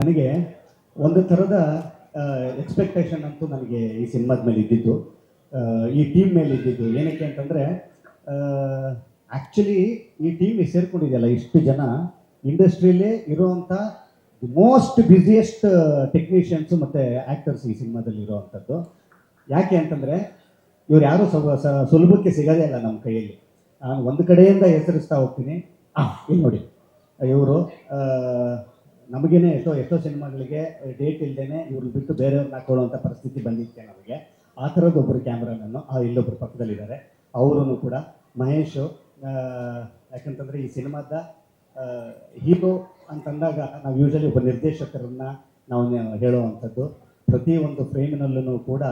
ನನಗೆ ಒಂದು ಥರದ ಎಕ್ಸ್ಪೆಕ್ಟೇಷನ್ ಅಂತೂ ನನಗೆ ಈ ಸಿನಿಮಾದ ಮೇಲೆ ಇದ್ದಿದ್ದು. ಈ ಟೀಮ್ ಮೇಲೆ ಇದ್ದಿದ್ದು. ಏನಕ್ಕೆ ಅಂತಂದರೆ ಆ್ಯಕ್ಚುಲಿ ಈ ಟೀಮ್ ಸೇರ್ಕೊಂಡಿದೆಯಲ್ಲ ಇಷ್ಟು ಜನ, ಇಂಡಸ್ಟ್ರಿಯಲ್ಲೇ ಇರುವಂಥ ಮೋಸ್ಟ್ ಬ್ಯುಸಿಯೆಸ್ಟ್ ಟೆಕ್ನಿಷಿಯನ್ಸು ಮತ್ತು ಆ್ಯಕ್ಟರ್ಸ್ ಈ ಸಿನಿಮಾದಲ್ಲಿ ಇರೋವಂಥದ್ದು ಯಾಕೆ ಅಂತಂದರೆ, ಇವ್ರು ಯಾರೂ ಸುಲಭಕ್ಕೆ ಸಿಗೋದೇ ಇಲ್ಲ ನಮ್ಮ ಕೈಯಲ್ಲಿ. ನಾನು ಒಂದು ಕಡೆಯಿಂದ ಹೆಸರಿಸ್ತಾ ಹೋಗ್ತೀನಿ. ನೋಡಿ. ಇವರು ನಮಗೇನೆ ಎಷ್ಟೋ ಎಷ್ಟೋ ಸಿನಿಮಾಗಳಿಗೆ ಡೇಟ್ ಇಲ್ಲದೇನೆ ಇವ್ರನ್ನ ಬಿಟ್ಟು ಬೇರೆಯವ್ರನ್ನ ಹಾಕೊಳ್ಳುವಂಥ ಪರಿಸ್ಥಿತಿ ಬಂದಿತ್ತೆ ನಮಗೆ. ಆ ಥರದ್ದು ಒಬ್ಬರು ಕ್ಯಾಮ್ರಾಮನ್ನು, ಆ ಇಲ್ಲೊಬ್ಬರು ಪಕ್ಕದಲ್ಲಿದ್ದಾರೆ. ಅವರು ಕೂಡ ಮಹೇಶು ಯಾಕಂತಂದ್ರೆ ಈ ಸಿನಿಮಾದ ಹೀರೋ ಅಂತಂದಾಗ ನಾವು ಯೂಶಲಿ ಒಬ್ಬ ನಿರ್ದೇಶಕರನ್ನ ನಾವು ಹೇಳುವಂಥದ್ದು. ಪ್ರತಿ ಒಂದು ಫ್ರೇಮಿನಲ್ಲೂ ಕೂಡ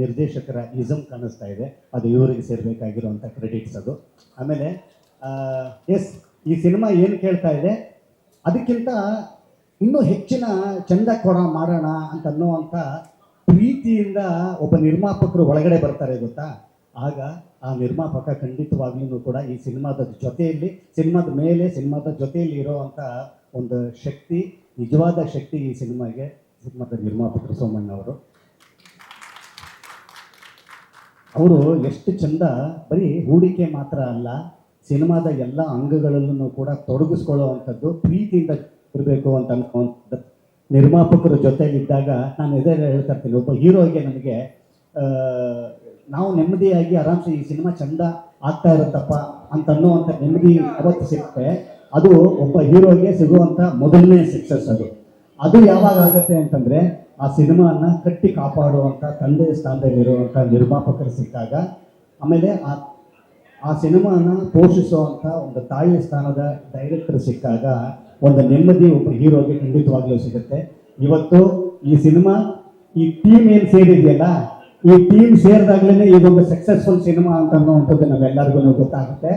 ನಿರ್ದೇಶಕರ ಇಸಮ್ ಕಾಣಿಸ್ತಾ ಇದೆ. ಅದು ಇವರಿಗೆ ಸೇರಬೇಕಾಗಿರುವಂಥ ಕ್ರೆಡಿಟ್ಸ್ ಅದು. ಆಮೇಲೆ ಎಸ್ ಈ ಸಿನಿಮಾ ಏನು ಕೇಳ್ತಾ ಇದೆ? ಅದಕ್ಕಿಂತ ಇನ್ನೂ ಹೆಚ್ಚಿನ ಚಂದ ಕೊಡ ಮಾಡೋಣ ಅಂತ ಅನ್ನುವಂಥ ಪ್ರೀತಿಯಿಂದ ಒಬ್ಬ ನಿರ್ಮಾಪಕರು ಒಳಗಡೆ ಬರ್ತಾರೆ ಗೊತ್ತಾ? ಆಗ ಆ ನಿರ್ಮಾಪಕ ಖಂಡಿತವಾಗ್ಲೂ ಕೂಡ ಈ ಸಿನಿಮಾದ ಜೊತೆಯಲ್ಲಿ, ಸಿನಿಮಾದ ಮೇಲೆ ಸಿನಿಮಾದ ಜೊತೆಯಲ್ಲಿ ಇರೋವಂಥ ಒಂದು ಶಕ್ತಿ, ನಿಜವಾದ ಶಕ್ತಿ ಈ ಸಿನಿಮಾಗೆ, ಸಿನಿಮಾದ ನಿರ್ಮಾಪಕರು ಸೋಮಣ್ಣ ಅವರು ಎಷ್ಟು ಚಂದ, ಬರೀ ಹೂಡಿಕೆ ಮಾತ್ರ ಅಲ್ಲ, ಸಿನಿಮಾದ ಎಲ್ಲ ಅಂಗಗಳಲ್ಲೂ ಕೂಡ ತೊಡಗಿಸ್ಕೊಳ್ಳುವಂಥದ್ದು, ಪ್ರೀತಿಯಿಂದ ಇರಬೇಕು ಅಂತ ಅನ್ನುವಂಥದ್ದು ನಿರ್ಮಾಪಕರ ಜೊತೆಗಿದ್ದಾಗ ನಾನು ಇದೇ ಹೇಳ್ತಾ ಇರ್ತೀನಿ. ಒಬ್ಬ ಹೀರೋಗೆ ನನಗೆ ನಾವು ನೆಮ್ಮದಿಯಾಗಿ ಆರಾಮ್ಸೆ ಈ ಸಿನಿಮಾ ಚಂದ ಆಗ್ತಾ ಇರುತ್ತಪ್ಪ ಅಂತ ಅನ್ನುವಂಥ ನೆಮ್ಮದಿ ಅವತ್ತು ಸಿಗುತ್ತೆ. ಅದು ಒಬ್ಬ ಹೀರೋಗೆ ಸಿಗುವಂಥ ಮೊದಲನೇ ಸಕ್ಸಸ್ ಅದು. ಅದು ಯಾವಾಗ ಆಗುತ್ತೆ ಅಂತಂದ್ರೆ, ಆ ಸಿನಿಮಾನ ಕಟ್ಟಿ ಕಾಪಾಡುವಂಥ ತಂದೆ ಸ್ಥಾನದಲ್ಲಿರುವಂಥ ನಿರ್ಮಾಪಕರು ಸಿಕ್ಕಾಗ, ಆಮೇಲೆ ಆ ಆ ಸಿನಿಮಾನ ಪೋಷಿಸುವಂಥ ಒಂದು ತಾಯಿಯ ಸ್ಥಾನದ ಡೈರೆಕ್ಟರ್ ಸಿಕ್ಕಾಗ ಒಂದು ನೆಮ್ಮದಿ ಒಬ್ಬ ಹೀರೋಗೆ ಖಂಡಿತವಾಗ್ಲೂ ಸಿಗುತ್ತೆ. ಇವತ್ತು ಈ ಸಿನಿಮಾ, ಈ ಟೀಮ್ ಏನು ಸೇರಿದೆಯಲ್ಲ, ಈ ಟೀಮ್ ಸೇರಿದಾಗ್ಲೇ ಇದೊಂದು ಸಕ್ಸಸ್ಫುಲ್ ಸಿನಿಮಾ ಅಂತ ಅನ್ನುವಂಥದ್ದು ನಾವೆಲ್ಲರಿಗೂ ಗೊತ್ತಾಗುತ್ತೆ.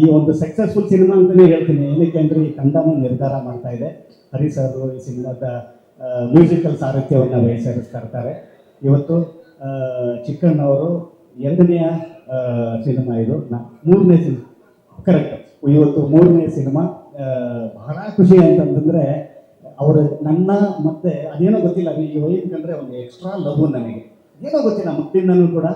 ಈ ಒಂದು ಸಕ್ಸಸ್ಫುಲ್ ಸಿನಿಮಾ ಅಂತಲೇ ಹೇಳ್ತೀನಿ. ಏನಕ್ಕೆ ಅಂದರೆ ಈ ತಂಡನೂ ನಿರ್ಧಾರ ಮಾಡ್ತಾ ಇದೆ. ಹರಿ ಸರ್ ಈ ಸಿನಿಮಾದ ಮ್ಯೂಸಿಕಲ್ ಸಾರಥ್ಯವನ್ನು ವಹಿಸಿರಿಸ್ತಾ ಇರ್ತಾರೆ. ಇವತ್ತು ಚಿಕ್ಕಣ್ಣ ಚಿಕ್ಕಣ್ಣವರು ಎರಡನೆಯ ಸಿನಿಮಾ ಇದು. ಮೂರನೇ ಸಿನಿಮಾ. ಕರೆಕ್ಟ್ ಇವತ್ತು ಮೂರನೇ ಸಿನಿಮಾ. ಬಹಳ ಖುಷಿ ಅಂತಂತಂದ್ರೆ ಅವರು ನನ್ನ ಮತ್ತೆ ಅದೇನೋ ಗೊತ್ತಿಲ್ಲ, ಈ ವಯಸ್ಕಂದ್ರೆ ಒಂದು ಎಕ್ಸ್ಟ್ರಾ ಲವ್ ನನಗೆ. ಏನೋ ಗೊತ್ತಿಲ್ಲ ಮಕ್ಕಳಿಂದನೂ ಕೂಡ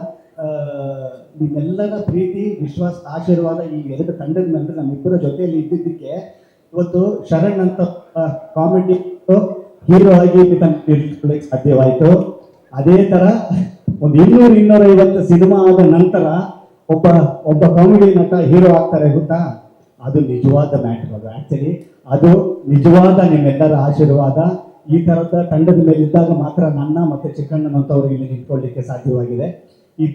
ನಿಮ್ಮೆಲ್ಲರ ಪ್ರೀತಿ, ವಿಶ್ವಾಸ, ಆಶೀರ್ವಾದ ಈ ಎರಡು ತಂಡದ ಮೇಲೆ ನಮ್ಮಿಬ್ಬರ ಜೊತೆಯಲ್ಲಿ ಇದ್ದಿದ್ದಕ್ಕೆ ಇವತ್ತು ಶರಣ್ ಅಂತ ಕಾಮಿಡಿ ಹೀರೋ ಆಗಿ ಇಟ್ಕೊಳ್ಳಿಕ್ಕೆ ಸಾಧ್ಯವಾಯಿತು. ಅದೇ ತರ ಒಂದು ಇನ್ನೂರು ಇನ್ನೂರೈವತ್ತು ಸಿನಿಮಾ ಆದ ನಂತರ ಒಬ್ಬ ಒಬ್ಬ ಕಾಮಿಡಿ ನಟ ಹೀರೋ ಆಗ್ತಾರೆ ಗೊತ್ತಾ? ಅದು ನಿಜವಾದ ಮ್ಯಾಟರ್ ಅದು. ಆ್ಯಕ್ಚುಲಿ ಅದು ನಿಜವಾದ ನಿಮ್ಮೆಲ್ಲರ ಆಶೀರ್ವಾದ. ಈ ಥರದ ತಂಡದ ಮೇಲೆ ಇದ್ದಾಗ ಮಾತ್ರ ನನ್ನ ಮತ್ತೆ ಚಿಕ್ಕಣ್ಣನಂತವ್ರು ಇಲ್ಲಿ ನಿಂತ್ಕೊಳ್ಳಿಕ್ಕೆ ಸಾಧ್ಯವಾಗಿದೆ. ಈ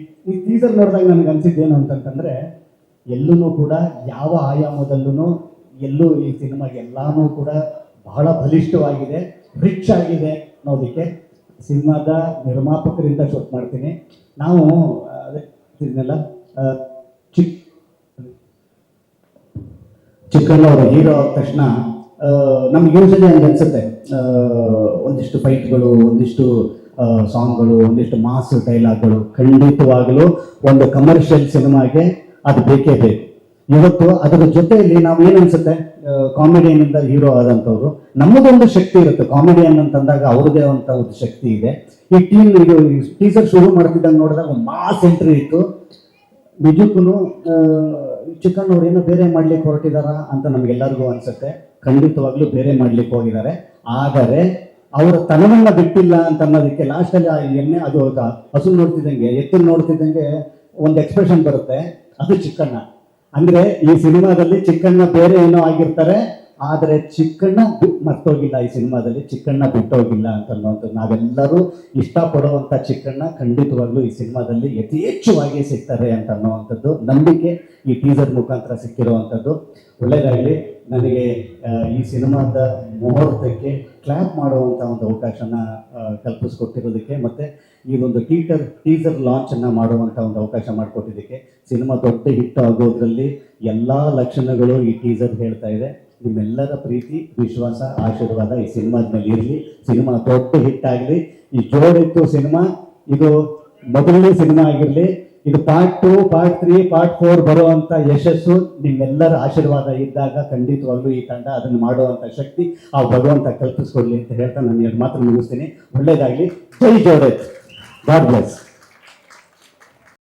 ಟೀಸರ್ ನೋಡಿದಾಗ ನನಗೆ ಅನ್ಸಿದ್ದೇನು ಅಂತಂತಂದರೆ ಎಲ್ಲೂ ಕೂಡ ಯಾವ ಆಯಾಮದಲ್ಲೂ ಎಲ್ಲೂ ಈ ಸಿನಿಮಾ ಎಲ್ಲಾನು ಕೂಡ ಬಹಳ ಬಲಿಷ್ಠವಾಗಿದೆ ರಿಚ್ ಆಗಿದೆ ಅನ್ನೋದಕ್ಕೆ ಸಿನಿಮಾದ ನಿರ್ಮಾಪಕರಿಂದ ಶೂಟ್ ಮಾಡ್ತೀನಿ. ನಾವು ಅದನ್ನೆಲ್ಲ ಅದೇ ಚಿಕ್ಕಣ್ಣವರು ಹೀರೋ ಆದ ತಕ್ಷಣ ನಮ್ಗೆ ಯೋಚನೆ ಹಂಗೆ ಅನ್ಸುತ್ತೆ. ಒಂದಿಷ್ಟು ಫೈಟ್ಗಳು ಒಂದಿಷ್ಟು ಸಾಂಗ್ಗಳು ಒಂದಿಷ್ಟು ಮಾಸ್ ಡೈಲಾಗ್ಗಳು ಖಂಡಿತವಾಗಲೂ ಒಂದು ಕಮರ್ಷಿಯಲ್ ಸಿನಿಮಾಗೆ ಅದು ಬೇಕೇ ಬೇಕು. ಇವತ್ತು ಅದರ ಜೊತೆಯಲ್ಲಿ ನಾವು ಅನ್ಸುತ್ತೆ? ಕಾಮಿಡಿಯನ್ನಿಂದ ಹೀರೋ ಆದಂಥವ್ರು, ನಮ್ಮದೊಂದು ಶಕ್ತಿ ಇರುತ್ತೆ. ಕಾಮಿಡಿಯನ್ ಅಂತಂದಾಗ ಅವ್ರದೇ ಅಂತ ಒಂದು ಶಕ್ತಿ ಇದೆ. ಈ ಟೀಮ್ ಇದು ಟೀಸರ್ ಶುರು ಮಾಡ್ತಿದ್ದಂಗೆ ನೋಡಿದಾಗ ಮಾಸ್ ಎಂಟ್ರಿ ಇತ್ತು. ನಿಜಕ್ಕೂ ಚಿಕ್ಕಣ್ಣವ್ರು ಏನೋ ಬೇರೆ ಮಾಡ್ಲಿಕ್ಕೆ ಹೊರಟಿದಾರ ಅಂತ ನಮ್ಗೆಲ್ಲರಿಗೂ ಅನ್ಸುತ್ತೆ. ಖಂಡಿತವಾಗ್ಲೂ ಬೇರೆ ಮಾಡ್ಲಿಕ್ಕೆ ಹೋಗಿದ್ದಾರೆ ಆದರೆ ಅವರ ತನವನ್ನ ಬಿಟ್ಟಿಲ್ಲ ಅಂತ ಅನ್ನೋದಕ್ಕೆ ಲಾಸ್ಟಲ್ಲಿ ಅಲ್ಲಿ ಎಣ್ಣೆ, ಅದು ಹಸು ನೋಡ್ತಿದ್ದಂಗೆ, ಎತ್ತು ನೋಡ್ತಿದ್ದಂಗೆ ಒಂದು ಎಕ್ಸ್ಪ್ರೆಷನ್ ಬರುತ್ತೆ. ಅದು ಚಿಕ್ಕಣ್ಣ. ಅಂದ್ರೆ ಈ ಸಿನಿಮಾದಲ್ಲಿ ಚಿಕ್ಕಣ್ಣ ಬೇರೆ ಏನೋ ಆಗಿರ್ತಾರೆ. ಆದರೆ ಚಿಕ್ಕಣ್ಣ ಮರ್ತೋಗಿಲ್ಲ ಈ ಸಿನಿಮಾದಲ್ಲಿ. ಚಿಕ್ಕಣ್ಣ ಬಿಟ್ಟೋಗಿಲ್ಲ ಅಂತ ಅನ್ನೋದು ನಾವೆಲ್ಲರೂ ಇಷ್ಟಪಡುವಂಥ ಚಿಕ್ಕಣ್ಣ ಖಂಡಿತವಾಗ್ಲೂ ಈ ಸಿನಿಮಾದಲ್ಲಿ ಯಥೇಚ್ಛವಾಗಿ ಸಿಗ್ತಾರೆ ಅಂತ ಅನ್ನುವಂಥದ್ದು ನಂಬಿಕೆ ಈ ಟೀಸರ್ ಮುಖಾಂತರ ಸಿಕ್ಕಿರುವಂಥದ್ದು. ಒಳ್ಳೆಯದಾಗಲಿ ನನಗೆ ಈ ಸಿನಿಮಾದ ಮುಹೂರ್ತಕ್ಕೆ ಕ್ಲ್ಯಾಪ್ ಮಾಡುವಂಥ ಒಂದು ಅವಕಾಶನ ಕಲ್ಪಿಸ್ಕೊಟ್ಟಿರೋದಕ್ಕೆ ಮತ್ತು ಈ ಒಂದು ಟೀಟರ್, ಟೀಸರ್ ಲಾಂಚನ್ನು ಮಾಡುವಂಥ ಒಂದು ಅವಕಾಶ ಮಾಡಿಕೊಟ್ಟಿದ್ದಕ್ಕೆ ಸಿನಿಮಾ ದೊಡ್ಡ ಹಿಟ್ ಆಗೋದ್ರಲ್ಲಿ ಎಲ್ಲ ಲಕ್ಷಣಗಳು ಈ ಟೀಸರ್ ಹೇಳ್ತಾ ಇದೆ. ನಿಮ್ಮೆಲ್ಲರ ಪ್ರೀತಿ, ವಿಶ್ವಾಸ, ಆಶೀರ್ವಾದ ಈ ಸಿನಿಮಾದ ಇರಲಿ. ಸಿನಿಮಾ ದೊಡ್ಡ ಹಿಟ್ ಆಗಲಿ. ಈ ಜೋಡಿತ್ತು ಸಿನಿಮಾ, ಇದು ಮೊದಲನೇ ಸಿನಿಮಾ ಆಗಿರಲಿ. ಇದು part two part three part four ಬರುವಂತ ಯಶಸ್ಸು ನಿಮ್ಮೆಲ್ಲರ ಆಶೀರ್ವಾದ ಇದ್ದಾಗ ಖಂಡಿತವಾಗ್ಲೂ ಈ ತಂಡ ಅದನ್ನು ಮಾಡುವಂತ ಶಕ್ತಿ ಆ ಭಗವಂತ ಕಲ್ಪಿಸ್ಕೊಡ್ಲಿ ಅಂತ ಹೇಳ್ತಾ ನಾನು ಎರಡು ಮಾತ್ರ ಮುಗಿಸ್ತೀನಿ. ಒಳ್ಳೇದಾಗ್ಲಿ. ಜೈ ಜೋಡೆತ್ ಗಾಡ್ ಬ್ಲೆಸ್